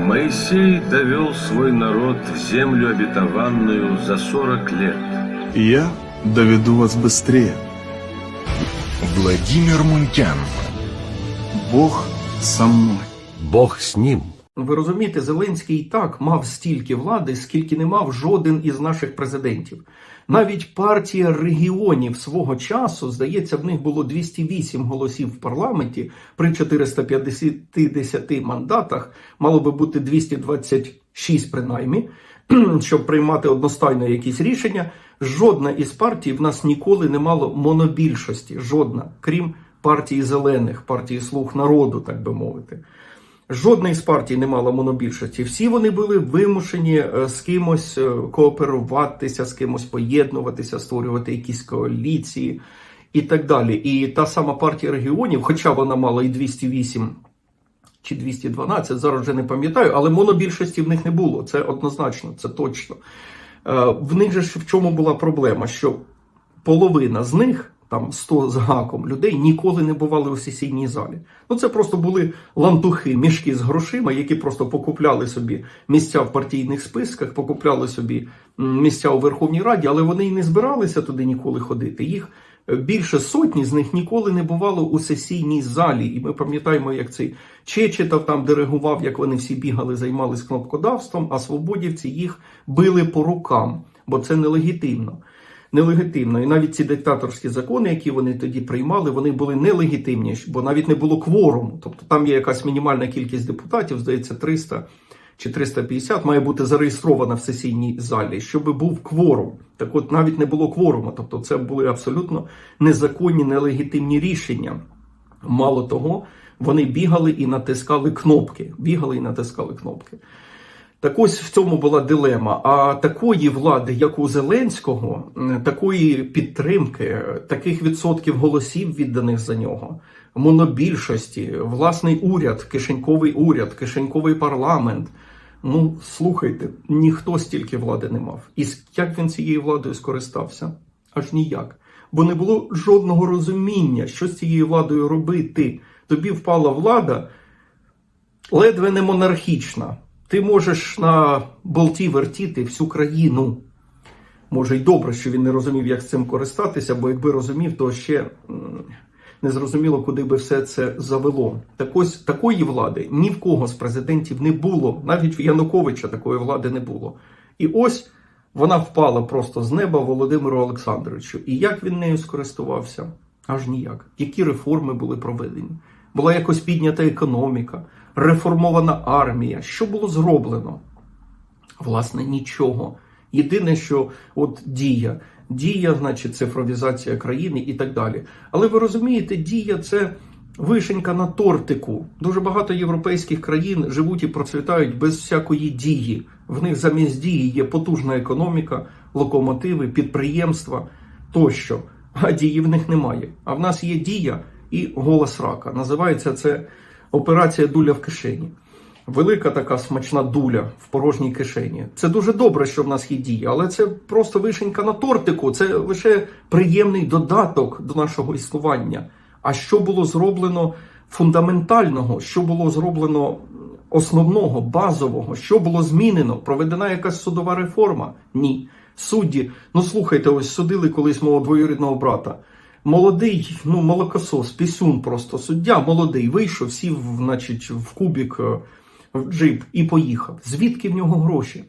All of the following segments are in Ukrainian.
Моисей довел свой народ в землю обетованную за сорок лет. Я доведу вас быстрее. Владимир Мунтян. Бог со мной. Бог з ним. Ви розумієте, Зеленський і так мав стільки влади, скільки не мав жоден із наших президентів. Навіть партія регіонів свого часу, здається, в них було 208 голосів в парламенті при 450 мандатах, мало би бути 226 принаймні, щоб приймати одностайно якісь рішення. Жодна із партій в нас ніколи не мало монобільшості, жодна, крім партії зелених, партії слуг народу, так би мовити. Жодна із партій не мала монобільшості. Всі вони були вимушені е, з кимось е, кооперуватися, з кимось поєднуватися, створювати якісь коаліції і так далі. І та сама партія регіонів, хоча вона мала і 208 чи 212, зараз вже не пам'ятаю, але монобільшості в них не було. Це однозначно, це точно. Е, В них же в чому була проблема? Що половина з них, там 100 з гаком людей, ніколи не бували у сесійній залі. Ну це просто були лантухи, мішки з грошима, які просто покупляли собі місця в партійних списках, покупляли собі місця у Верховній Раді, але вони й не збиралися туди ніколи ходити. Їх е, більше сотні з них ніколи не бувало у сесійній залі. І ми пам'ятаємо, як цей Чечетов там диригував, як вони всі бігали, займались кнопкодавством, а свободівці їх били по рукам, бо це нелегітимно. Нелегітимно. І навіть ці диктаторські закони, які вони тоді приймали, вони були нелегітимні, бо навіть не було кворуму. Тобто там є якась мінімальна кількість депутатів, здається, 300 чи 350 має бути зареєстрована в сесійній залі, щоб був кворум. Так от навіть не було кворуму. Тобто це були абсолютно незаконні, нелегітимні рішення. Мало того, вони бігали і натискали кнопки. Бігали і натискали кнопки. Так ось в цьому була дилема. А такої влади, як у Зеленського, такої підтримки, таких відсотків голосів відданих за нього, монобільшості, власний уряд, кишеньковий уряд, кишеньковий парламент. Ну, слухайте, ніхто стільки влади не мав. І як він цією владою скористався? Аж ніяк. Бо не було жодного розуміння, що з цією владою робити. Тобі впала влада, ледве не монархічна. Ти можеш на болті вертіти всю країну. Може, й добре, що він не розумів, як з цим користатися, бо якби розумів, то ще не зрозуміло, куди би все це завело. Так ось такої влади ні в кого з президентів не було. Навіть в Януковича такої влади не було. І ось вона впала просто з неба Володимиру Олександровичу. І як він нею скористувався? Аж ніяк. Які реформи були проведені? Була якось піднята економіка, реформована армія. Що було зроблено? Власне, нічого. Єдине, що от дія, дія, значить, цифровізація країни і так далі. Але ви розумієте, дія це вишенька на тортику. Дуже багато європейських країн живуть і процвітають без всякої дії. В них замість дії є потужна економіка, локомотиви, підприємства тощо. А дії в них немає. А в нас є дія і голос рака. Називається це операція дуля в кишені. Велика така смачна дуля в порожній кишені. Це дуже добре, що в нас є дія, але це просто вишенька на тортику. Це лише приємний додаток до нашого існування. А що було зроблено фундаментального, що було зроблено основного, базового, що було змінено? Проведена якась судова реформа? Ні. Судді, ну слухайте, ось судили колись мого двоюрідного брата. Молодий, ну молокосос, пісюн просто суддя молодий, вийшов, сів, значить, в кубік е, в джип і поїхав. Звідки в нього гроші?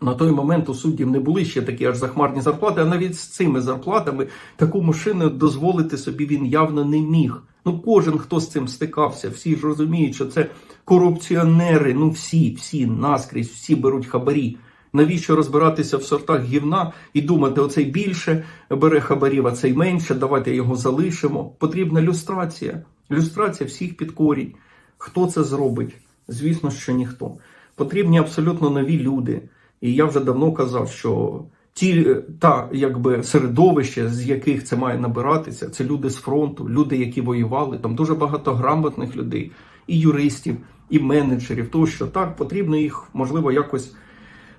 На той момент у суддів не були ще такі аж захмарні зарплати, а навіть з цими зарплатами таку машину дозволити собі він явно не міг. Ну, кожен, хто з цим стикався, всі ж розуміють, що це корупціонери. Ну всі, всі наскрізь, всі беруть хабарі. Навіщо розбиратися в сортах гівна і думати, оцей більше бере хабарів, а цей менше, давайте його залишимо. Потрібна люстрація. Люстрація всіх під корінь. Хто це зробить? Звісно, що ніхто. Потрібні абсолютно нові люди. І я вже давно казав, що ті е, та якби середовище, з яких це має набиратися, це люди з фронту, люди, які воювали. Там дуже багато грамотних людей, і юристів, і менеджерів. Тощо так потрібно їх можливо якось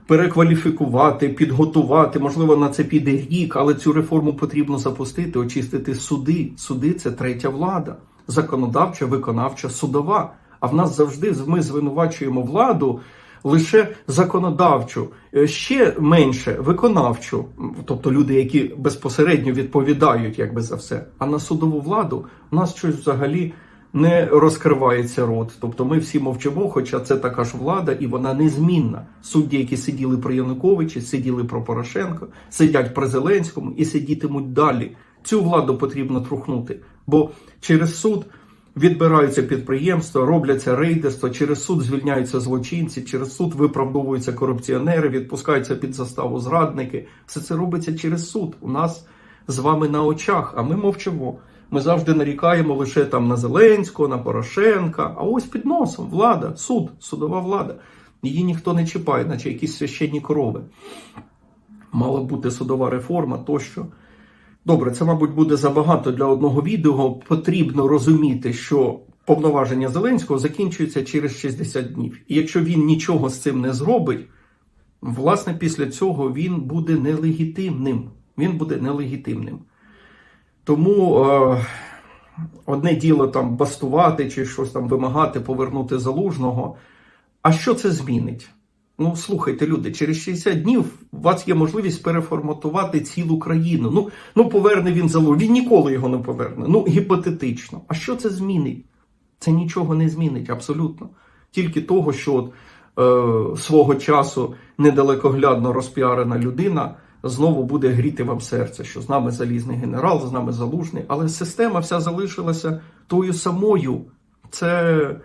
перекваліфікувати, підготувати. Можливо, на це піде рік, але цю реформу потрібно запустити, очистити суди. Суди це третя влада, законодавча, виконавча, судова. А в нас завжди ми звинувачуємо владу лише законодавчу, е, ще менше виконавчу, тобто люди, які безпосередньо відповідають якби за все. А на судову владу у нас щось взагалі не розкривається рот. Тобто ми всі мовчимо, хоча це така ж влада, і вона незмінна. Судді, які сиділи при Януковичі, сиділи про Порошенко, сидять при Зеленському і сидітимуть далі. Цю владу потрібно трухнути, бо через суд відбираються підприємства, робляться рейдерства, через суд звільняються злочинці, через суд виправдовуються корупціонери, відпускаються під заставу зрадники. Все це робиться через суд. У нас з вами на очах, а ми мовчимо. Ми завжди нарікаємо лише там на Зеленського, на Порошенка. А ось під носом влада, суд, судова влада. Її ніхто не чіпає, наче якісь священні корови. Мала бути судова реформа тощо. Добре, це, мабуть, буде забагато для одного відео. Потрібно розуміти, що повноваження Зеленського закінчується через 60 днів. І якщо він нічого з цим не зробить, власне, після цього він буде нелегітимним. Він буде нелегітимним. Тому е, одне діло там бастувати чи щось там вимагати, повернути залужного. А що це змінить? Ну, слухайте, люди, через 60 днів у вас є можливість переформатувати цілу країну. Ну, ну поверне він залужний. Він ніколи його не поверне. Ну, гіпотетично. А що це змінить? Це нічого не змінить, абсолютно. Тільки того, що от, е, свого часу недалекоглядно розпіарена людина знову буде гріти вам серце, що з нами залізний генерал, з нами залужний. Але система вся залишилася тою самою. Це,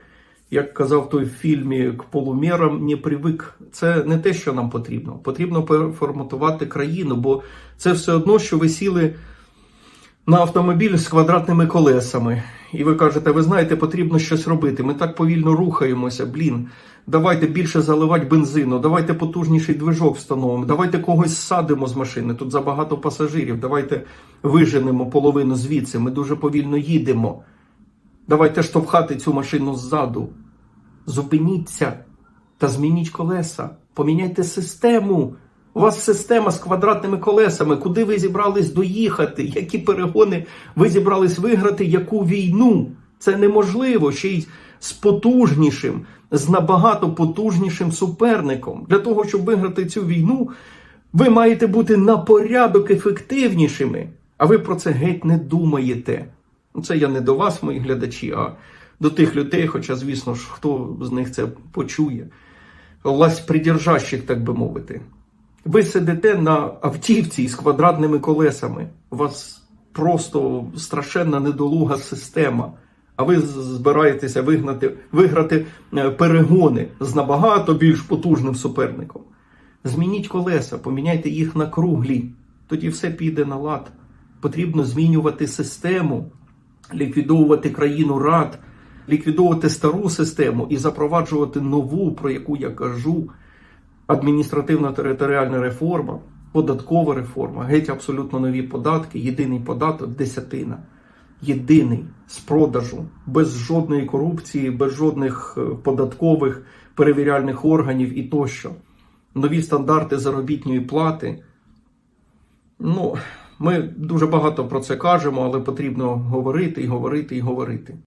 як казав той в фільмі, к полумірам не привик. Це не те, що нам потрібно. Потрібно переформатувати країну, бо це все одно, що ви сіли на автомобіль з квадратними колесами. І ви кажете, ви знаєте, потрібно щось робити. Ми так повільно рухаємося. Блін, давайте більше заливати бензину, давайте потужніший движок встановимо, давайте когось садимо з машини. Тут забагато пасажирів. Давайте виженемо половину звідси. Ми дуже повільно їдемо. Давайте штовхати цю машину ззаду. Зупиніться та змініть колеса. Поміняйте систему. У вас система з квадратними колесами. Куди ви зібрались доїхати? Які перегони ви зібрались виграти? Яку війну? Це неможливо ще й з потужнішим, з набагато потужнішим суперником. Для того, щоб виграти цю війну, ви маєте бути на порядок ефективнішими. А ви про це геть не думаєте. Ну, Це я не до вас, мої глядачі, а до тих людей, хоча, звісно ж, хто з них це почує. Власть придержащих, так би мовити. Ви сидите на автівці з квадратними колесами. У вас просто страшенна недолуга система. А ви збираєтеся вигнати, виграти е, перегони з набагато більш потужним суперником. Змініть колеса, поміняйте їх на круглі. Тоді все піде на лад. Потрібно змінювати систему, ліквідовувати країну рад, ліквідовувати стару систему і запроваджувати нову, про яку я кажу адміністративна територіальна реформа, податкова реформа, геть абсолютно нові податки, єдиний податок десятина. Єдиний з продажу, без жодної корупції, без жодних е, податкових перевіряльних органів і тощо. Нові стандарти заробітної плати. Ну, ми дуже багато про це кажемо, але потрібно говорити і говорити і говорити.